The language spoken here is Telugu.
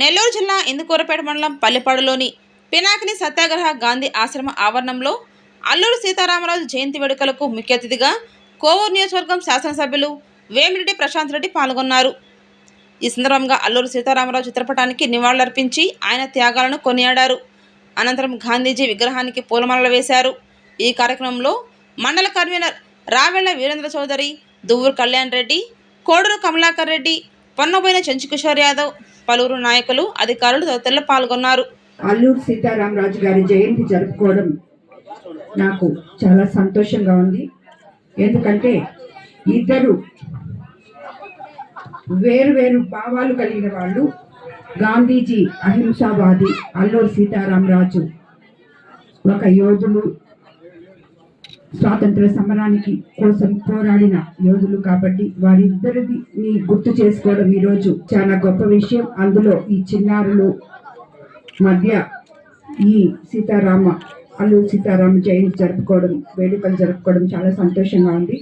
నెల్లూరు జిల్లా ఇందుకూరపేట మండలం పల్లెపాడులోని పినాకిని సత్యాగ్రహ గాంధీ ఆశ్రమ ఆవరణంలో అల్లూరు సీతారామరాజు జయంతి వేడుకలకు ముఖ్య అతిథిగా కోవూరు నియోజకవర్గం శాసనసభ్యులు వేమిరెడ్డి ప్రశాంత్ రెడ్డి పాల్గొన్నారు. ఈ సందర్భంగా అల్లూరు సీతారామరాజు చిత్రపటానికి నివాళులర్పించి ఆయన త్యాగాలను కొనియాడారు. అనంతరం గాంధీజీ విగ్రహానికి పూలమాలలు వేశారు. ఈ కార్యక్రమంలో మండల కన్వీనర్ రావెళ్ళ వీరేంద్ర చౌదరి దువ్వూరు కళ్యాణ్ రెడ్డి కోడూరు కమలాకర్ రెడ్డి పొన్నబోయిన చంచుకిషోర్ యాదవ్ పలువురు నాయకులు అధికారులు తదితరులు పాల్గొన్నారు. అల్లూరు సీతారామరాజు గారి జయంతి జరుపుకోవడం నాకు చాలా సంతోషంగా ఉంది. ఎందుకంటే ఇద్దరు వేరు వేరు భావాలు కలిగిన వాళ్ళు గాంధీజీ అహింసావాది అల్లూరు సీతారామరాజు ఒక యోధుడు స్వాతంత్ర సమరానికి కోసం పోరాడిన యోధులు కాబట్టి వారిద్దరిది గుర్తు చేసుకోవడం ఈరోజు చాలా గొప్ప విషయం. అందులో ఈ చిన్నారులు మధ్య ఈ సీతారామ అల్లు సీతారామ జయంతి జరుపుకోవడం వేడుకలు జరుపుకోవడం చాలా సంతోషంగా ఉంది.